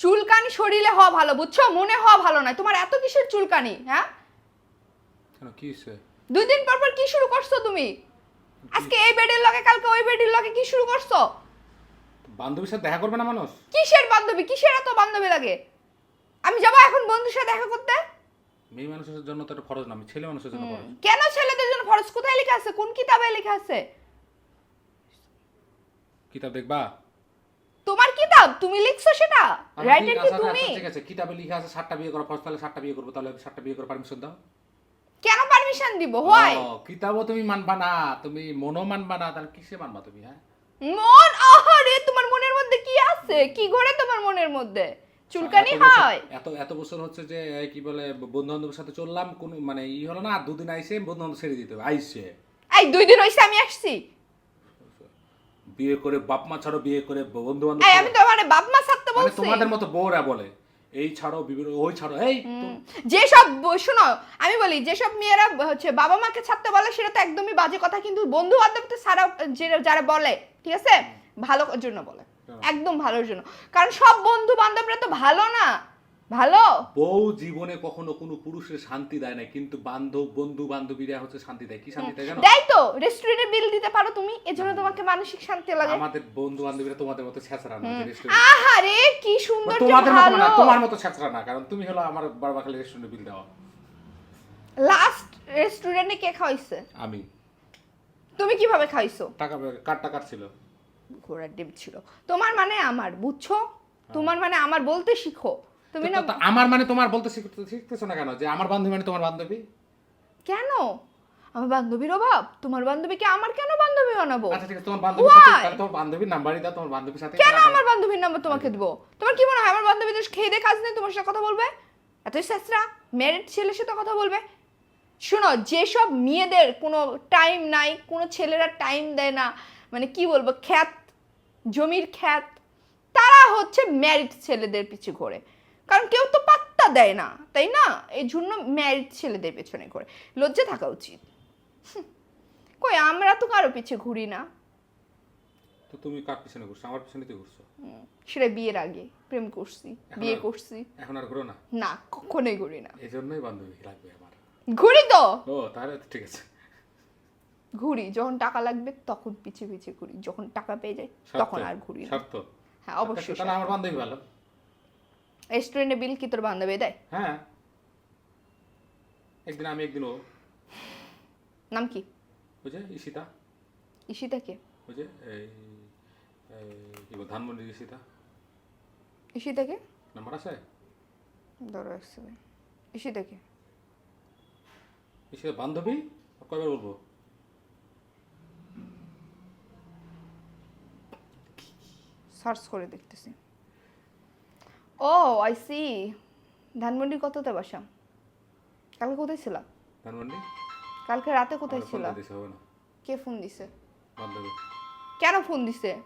চুলকানি শরীরে হওয়া ভালো বুঝছ? মনে হওয়া ভালো নয়। তোমার এত কিসের চুলকানি হ্যাঁ? কেন কি দুই দিন পর পর কি শুরু করছ তুমি? আজকে এই বেডের লগে কালকে ওই বেডের লগে কি শুরু করছ? বান্ধবীর সাথে দেখা করবে না মানুষ? কিসের বান্ধবী? কিসের এত বান্ধবী লাগে? আমি যাব এখন বন্ধুর সাথে দেখা করতে? মেয়ে মানুষের জন্য তো এটা ফরজ না ছেলে মানুষের জন্য ফরজ। কেন ছেলেদের জন্য ফরজ? কোথায় লেখা আছে? কোন কিতাবে লেখা আছে? কিতাব দেখবা? কিতাব তুমি লিখছো সেটা। আচ্ছা, রাইটার কি তুমি। আচ্ছা, ঠিক আছে কিতাবে লেখা আছে সাতটা বিয়ে করা ফরজ তাহলে সাতটা বিয়ে করব তাহলে সাতটা বিয়ে করে পারমিশন দাও। কেন পারমিশন দিব? হয় কিতাবও তুমি মানবা না তুমি মনও মানবা না তাহলে কিসে মানবা তুমি হ্যাঁ? মন? আহারে তোমার মনের মধ্যে কি আছে? কি ঘরে তোমার মনের মধ্যে? চুলকানি হয়। এত এত বছর হচ্ছে যে কি বলে বন্ধু বান্ধবের সাথে চললাম কোন মানে ই হলো না দুদিন আইসে বন্ধু বান্ধব ছেড়ে দিতে আইসে। এই দুই দিন হইছে আমি আসছি। বিয়ে করে বাপ মা ছাড়ো বিয়ে করে বন্ধু বান্ধব আমি তো মানে বাপ মা থাকতে মানে বলছি। তোমাদের মতো বউরা বলে এই ছাড়ো বিভিন্ন ওই ছাড়ো এই তো- যেসব ব- শোনো আমি বলি যেসব মেয়েরা হচ্ছে বাবা মাকে ছাড়তে বলে সেটা তো একদমই বাজে কথা কিন্তু বন্ধু বান্ধব তো সারা যে- যারা বলে ঠিক আছে? ভালোর জন্য বলে হ্যাঁ। একদম ভালোর জন্য। কারণ সব বন্ধু বান্ধবরা তো ভালো না। ভালো? বউ জীবনে কখনো কোনো পুরুষের শান্তি দেয় না কিন্তু বান্ধব বন্ধু বান্ধবীরা হচ্ছে শান্তি দেয়। কি শান্তি দেয় জানো? দেয় তো রেস্টুরেন্টে বিল দিতে পারো তুমি এজন্য তোমাকে মানসিক শান্তি লাগে। আমাদের বন্ধু বান্ধবীরা তোমাদের মতো ছেঁচড়া না restaurant- আহারে কি সুন্দর তোমাদের মতো না তোমার মতো ছেঁচড়া না কারণ তুমি হলো আমার বারবার খালি রেস্টুরেন্টে বিল দেওয়া। লাস্ট রেস্টুরেন্টে কে খাওয়াইছে? আমি। তুমি কীভাবে খাইছো? টাকা কার টাকার ছিল? ঘোড়ার ডিম ছিল। তোমার মানে আমার বুঝছ? তোমার মানে আমার বলতে শিখো। তুমি না আমার মানে তোমার বলতে শিখতে- শিখতেছো না কেন? যে আমার বান্ধবী মানে তোমার বান্ধবী? কেন? আমার বান্ধবীর অভাব। তোমার বান্ধবীকে আমার কেন বান্ধবী বানাবো? আচ্ছা ঠিক আছে তোমার বান্ধবীর সাথে তাহলে তোমার বান্ধবীর নাম্বারই দাও তোমার বান্ধবীর সাথে কেন আমার বান্ধবীর নাম্বার তোমাকে দেবো? তোমার কি মনে হয় আমার বান্ধবীদের খেয়ে দিয়ে কাজ নেই তোমার সাথে কথা বলবে? এত শাস্ত্রা ম্যারিড ছেলের সাথে কথা বলবে? শোনো যেসব মেয়েদের কোনো টাইম নাই কোনো ছেলেরা টাইম দেয় না মানে কি বলব খ্যাত জমির খ্যাত তারা হচ্ছে ম্যারিড ছেলেদের পিছু ঘোরে। কারণ কেউ তো পাত্তা দেয় না তাই না? এই জন্য ম্যারিড ছেলেদের পেছনে ঘোরে লজ্জা থাকা উচিত। কই আমরা তো কারও পিছে ঘুরি না। তো তুমি কার পিছনে ঘুরছো? আমার পিছনে তো ঘুরছো। সেটা বিয়ের আগে প্রেম করছি বিয়ে করছি। এখন আর ঘুরো না? না কখনোই ঘুরি না। এই জন্যই বান্ধবী লাগবে আমার। ঘুরি তো? ও তাহলে ঠিক আছে। ঘুরি যখন টাকা লাগবে তখন পিছে পিছে ঘুরি যখন টাকা পেয়ে যাই তখন আর ঘুরি না। হ্যাঁ অবশ্যই তাহলে আমার বান্ধবী ভালো। রেস্টুরেন্টে বিল কি তোর বান্ধবী দেয় হ্যাঁ। একদিন আমি একদিন ও। নাম কি? যে ঈশিতা। ঈশিতাকে ওই যে এই এই কি বল ধানমন্ডির ঈশিতা। ঈশিতাকে নাম্বার আছে? ধরো এক সেকেন্ড ঈশিতাকে ঈশিতা বান্ধবী? কয়বার বলব? সার্চ করে দেখতেছি। ও আই সি ধানমন্ডি কততে বাসা? কালকে কোথায় ছিল? ধানমন্ডি? কালকে রাতে কোথায় ছিলা? কে ফোন দিছে? কেন ফোন দিছে?